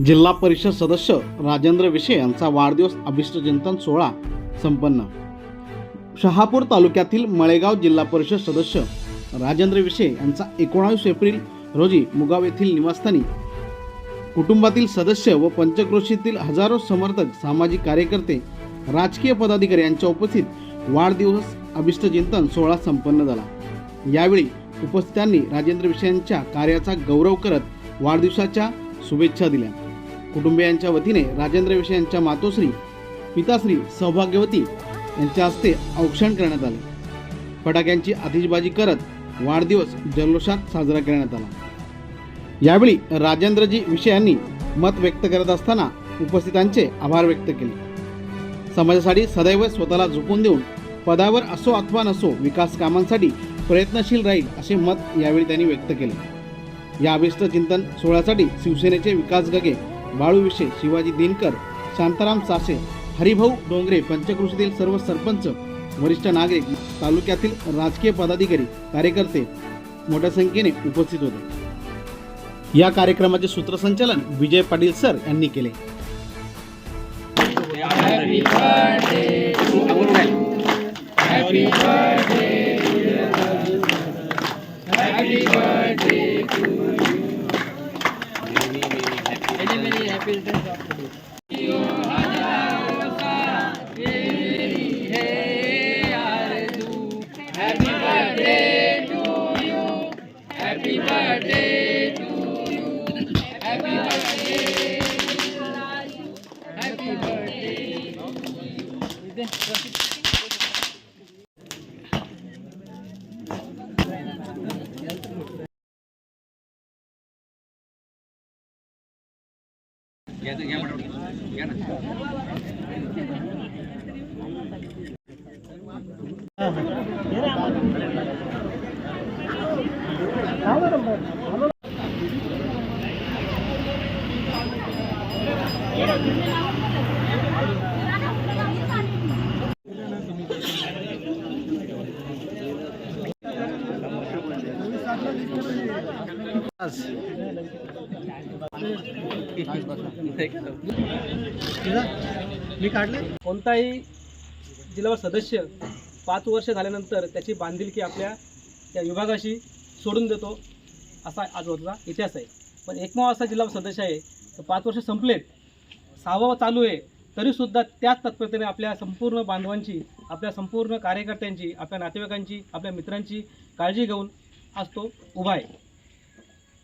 जिल्हा परिषद सदस्य राजेंद्र विशे यांचा वाढदिवस अभिष्टचिंतन सोहळा संपन्न. शहापूर तालुक्यातील मळेगाव जिल्हा परिषद सदस्य राजेंद्र विशे यांचा एकोणावीस एप्रिल रोजी मुगाव येथील निवासस्थानी कुटुंबातील सदस्य व पंचक्रोशीतील हजारो समर्थक सामाजिक कार्यकर्ते राजकीय पदाधिकारी यांच्या उपस्थित वाढदिवस अभिष्टचिंतन सोहळा संपन्न झाला. यावेळी उपस्थितांनी राजेंद्र विषयांच्या कार्याचा गौरव करत वाढदिवसाच्या शुभेच्छा दिल्या. कुटुंबियांच्या वतीने राजेंद्र विषय यांच्या मातोश्री पिताश्री सौभाग्यवती यांच्या हस्ते औक्षण करण्यात आले. फटाक्यांची आतिषबाजी करत वाढदिवस जल्लोषात साजरा करण्यात आला. यावेळी राजेंद्रजी विषय यांनी मत व्यक्त करत असताना उपस्थितांचे आभार व्यक्त केले. समाजासाठी सदैव स्वतःला झुकून देऊन पदावर असो अथवा नसो विकास कामांसाठी प्रयत्नशील राहील असे मत यावेळी त्यांनी व्यक्त केले. या अभिष्ट चिंतन सोहळ्यासाठी शिवसेनेचे विकास गगे बाळू विशे शिवाजी दिनकर शांताराम सासे हरिभाऊ डोंगरे पंचकृषीतील सर्व सरपंच वरिष्ठ नागरिक तालुक्यातील राजकीय पदाधिकारी कार्यकर्ते मोठ्या संख्येने उपस्थित होते. या कार्यक्रमाचे सूत्रसंचालन विजय पाटील सर यांनी केले. Ya tuh, ya menurut. Ya. मी काढले. कोणताही जिल्हा सदस्य पाच वर्ष झाल्यानंतर त्याची बांधिलकी आपल्या त्या विभागाशी सोडून देतो असा आज इतिहास आहे. पण एकमेव असा जिल्हा सदस्य आहे तर पाच वर्ष संपलेत सहावा चालू आहे तरीसुद्धा त्याच तत्परतेने आपल्या संपूर्ण बांधवांची आपल्या संपूर्ण कार्यकर्त्यांची आपल्या नातेवाईकांची आपल्या मित्रांची काळजी घेऊन आज तो उभा आहे.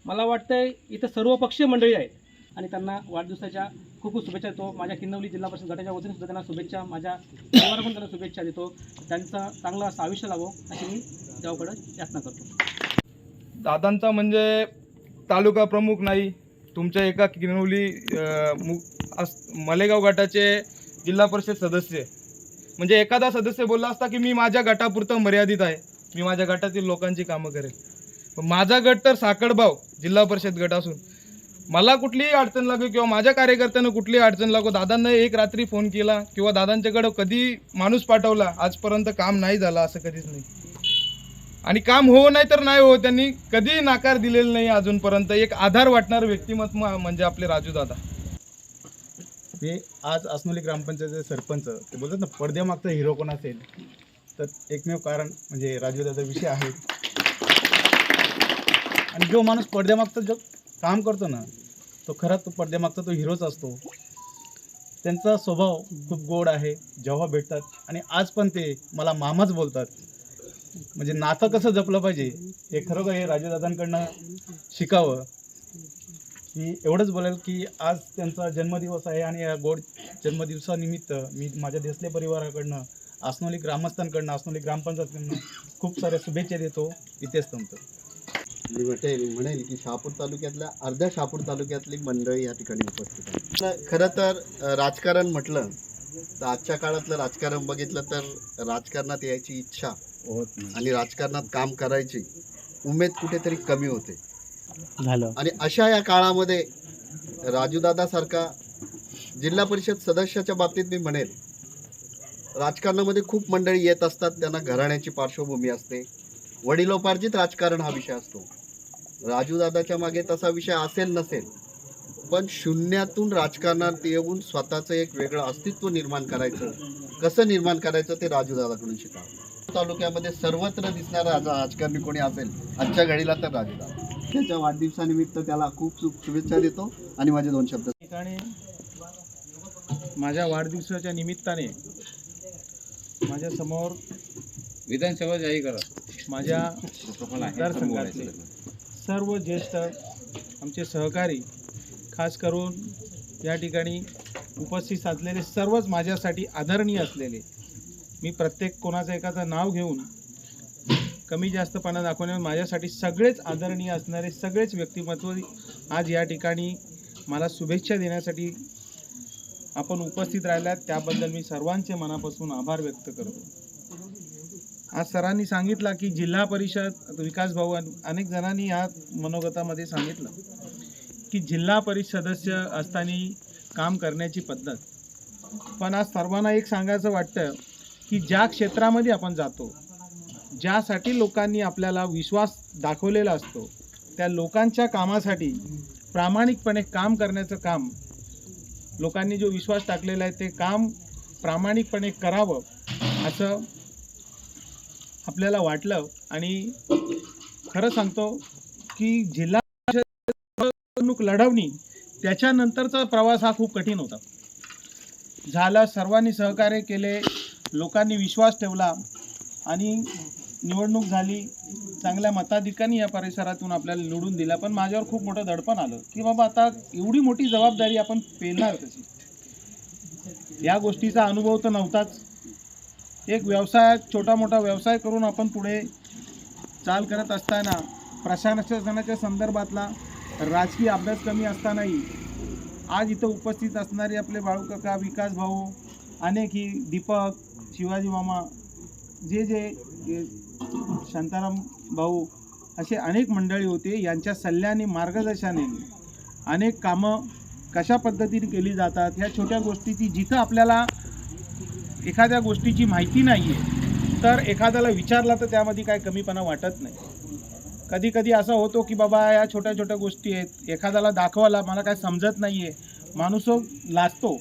मला वाटतंय इथं सर्व पक्षीय मंडळी आहेत आणि त्यांना वाढदिवसाच्या खूप खूप शुभेच्छा देतो. माझ्या किन्नवली जिल्हा परिषद गटाच्या वतीने सुद्धा त्यांना शुभेच्छा माझ्या परिवारा पण त्यांना शुभेच्छा देतो. त्यांचा चांगलं असं आयुष्य लावो अशी मी देवाकडं याचना करतो. दादांचा म्हणजे तालुका प्रमुख नाही तुमच्या एका किनवली मु अस- मलेगाव गटाचे जिल्हा परिषद सदस्य. म्हणजे एखादा सदस्य बोलला असता की मी माझ्या गटापुरतं मर्यादित आहे. मी माझ्या गटातील लोकांची कामं करेल. पण माझा गट तर साकडभाव जिल्हा परिषद गट असून. मला कुठलीही अडचण लागू किंवा माझ्या कार्यकर्त्यांना कुठलीही अडचण लागू दादांना एक रात्री फोन केला किंवा दादांच्याकडं कधी माणूस पाठवला आजपर्यंत काम नाही झालं असं कधीच नाही. आणि काम हो नाही तर नाही हो त्यांनी कधीही नाकार दिलेला नाही अजूनपर्यंत. एक आधार वाटणार व्यक्तिमत्व म्हणजे आपले राजू दादा. मी आज आसनोली ग्रामपंचायतीचे सरपंच ते बोलतात ना पडद्यामागचा हिरो कोण असेल? तर एकमेव कारण म्हणजे राजूदादा विषय आहे. आणि जो माणूस पडद्यामागचं जो काम करतो ना तो खरा तो पडद्यामागचा तो हिरोच असतो. त्यांचा स्वभाव खूप गोड आहे जेव्हा भेटतात आणि आज पण ते मला मामाच बोलतात. म्हणजे नातं कसं जपलं पाहिजे हे खरोखर हे राजूदादांकडनं शिकावं? मी एवढंच बोलेल की आज त्यांचा जन्मदिवस आहे आणि या गोड जन्मदिवसानिमित्त मी माझ्या देसले परिवाराकडनं आसनोली ग्रामस्थांकडनं आसनोली ग्रामपंचायतकडनं खूप साऱ्या शुभेच्छा देतो. इथेच थांबतो. मी म्हणेल म्हणेल की शहापूर तालुक्यातल्या अर्ध्या शहापूर तालुक्यातली मंडळी या ठिकाणी उपस्थित आहे खरं तर राजकारण म्हटलं तर आजच्या काळातलं राजकारण बघितलं तर राजकारणात यायची इच्छा होत नाही. आणि राजकारणात काम करायची उमेद कुठेतरी कमी होते. झालं. आणि अशा या काळामध्ये राजूदादासारखा जिल्हा परिषद सदस्याच्या बाबतीत मी म्हणेल राजकारणामध्ये खूप मंडळी येत असतात त्यांना घराण्याची पार्श्वभूमी असते. वडिलोपार्जित राजकारण हा विषय असतो. राजूदादाच्या मागे तसा विषय असेल नसेल. पण शून्यातून राजकारणात येऊन स्वतःचं एक वेगळं अस्तित्व निर्माण करायचं कसं निर्माण करायचं ते राजूदादाकडून शिका तालुक्यामध्ये सर्वत्र दिसणारा राजकारणी कोणी असेल आजच्या घडीला तर राजूदा त्याच्या वाढदिवसानिमित्त त्याला खूप खूप शुभेच्छा देतो आणि माझे दोन शब्द ठिकाणी माझ्या वाढदिवसाच्या निमित्ताने माझ्यासमोर विधानसभा जाहीर करा. माझ्या मतदारसंघातले सर्व ज्येष्ठ आमचे सहकारी खास करून या ठिकाणी उपस्थित असलेले सर्वच माझ्यासाठी आदरणीय असलेले मी प्रत्येक कोणाचं एखादं नाव घेऊन कमी जास्तपणा दाखवण्यावर माझ्यासाठी सगळेच आदरणीय असणारे सगळेच व्यक्तिमत्व आज या ठिकाणी मला शुभेच्छा देण्यासाठी आपण उपस्थित राहिल्यात त्याबद्दल मी सर्वांचे मनापासून आभार व्यक्त करतो. आज सरांनी सांगितलं की जिल्हा परिषद विकास भवन अनेक जणांनी या मनोगतामध्ये सांगितलं की जिल्हा परिषद सदस्य असताना काम करण्याची पद्धत. पण आज सर्वांना एक सांगायचं वाटतं की ज्या क्षेत्रामध्ये आपण जातो ज्यासाठी लोकांनी आपल्याला विश्वास दाखवलेला असतो त्या लोकांच्या कामासाठी प्रामाणिकपणे काम करण्याचं काम लोकांनी जो विश्वास टाकलेला आहे ते काम प्रामाणिकपणे करावं असं आपल्याला वाटलं. आणि खरं सांगतो की जिल्हा निवडणूक लढवणी त्याच्यानंतरचा प्रवास हा खूप कठीण होता. झाला सर्वांनी सहकार्य केले लोकांनी विश्वास ठेवला आणि निवडणूक झाली. चांगल्या मताधिकांनी या परिसरातून आपल्याला निवडून दिला पण माझ्यावर खूप मोठं दडपण आलं की बाबा आता एवढी मोठी जबाबदारी आपण पेलणार कशी? या गोष्टीचा अनुभव तर नव्हताच. एक व्यवसाय छोटा मोठा व्यवसाय करून आपण पुढे चाल करत असताना प्रशासनाच्या संदर्भातला राजकीय अभ्यास कमी असतानाही आज इथं उपस्थित असणारे आपले बाळूकाका विकास भाऊ अनेक ही दीपक शिवाजी मामा जे जे शांताराम भाऊ असे अनेक मंडळी होते यांच्या सल्ल्याने मार्गदर्शनाने अनेक कामं कशा पद्धतीने केली जातात ह्या छोट्या गोष्टीची जिथं आपल्याला एखाद्या गोष्टीची माहिती नाही आहे तर एखाद्याला विचारला तर त्यामध्ये काय कमीपणा वाटत नाही. कधी कधी असं होतो की बाबा या छोट्या छोट्या गोष्टी आहेत एखाद्याला दाखवायला मला काय समजत नाही आहे माणूस लाजतो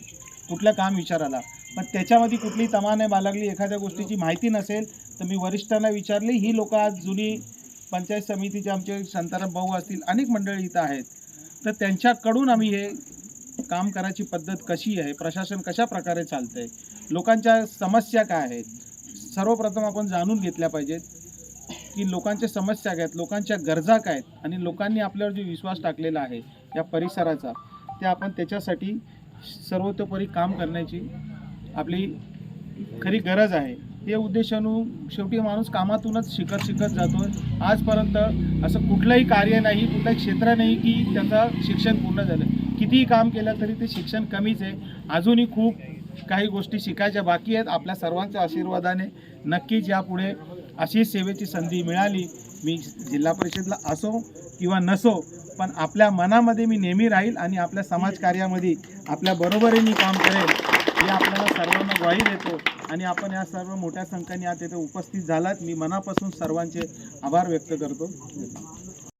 कुठलं काम विचारायला पण त्याच्यामध्ये कुठली तमा नाही बाळगली एखाद्या गोष्टीची माहिती नसेल तर मी वरिष्ठांना विचारली. ही लोक आज जुनी पंचायत समितीचे आमचे शांताराम भाऊ असतील अनेक मंडळी इथं आहेत. तर त्यांच्याकडून आम्ही हे काम करायची पद्धत कशी आहे? प्रशासन कशा प्रकारे चालतं आहे लोकांच्या समस्या काय आहेत? सर्वप्रथम आपण जाणून घेतल्या पाहिजेत की लोकांच्या समस्या काय आहेत लोकांच्या गरजा काय आहेत आणि लोकांनी आपल्यावर जो विश्वास टाकलेला आहे या परिसराचा ते आपण त्याच्यासाठी सर्वतोपरी काम करण्याची आपली खरी गरज आहे. हे उद्देशानं शेवटी माणूस कामातूनच शिकत शिकत जातो. आजपर्यंत असं कुठलंही कार्य नाही कुठलंही क्षेत्र नाही की त्याचं शिक्षण पूर्ण झालं. कितीही काम केलं तरी ते शिक्षण कमीच आहे. अजूनही खूप काही गोष्टी शिकायच्या बाकी आहेत. आपल्या सर्वांच्या आशीर्वादाने नक्कीच यापुढे अशी सेवेची संधी मिळाली. मी जिल्हा परिषदला असो किंवा नसो पण आपल्या मनामध्ये मी नेहमी राहील आणि आपल्या समाजकार्यामध्ये आपल्या बरोबरीने काम करेल. मी आपल्याला सर्वांना ग्वाही देतो. आणि आपण या सर्व मोठ्या संख्येने आज येथे उपस्थित झालात. मी मनापासून सर्वांचे आभार व्यक्त करतो.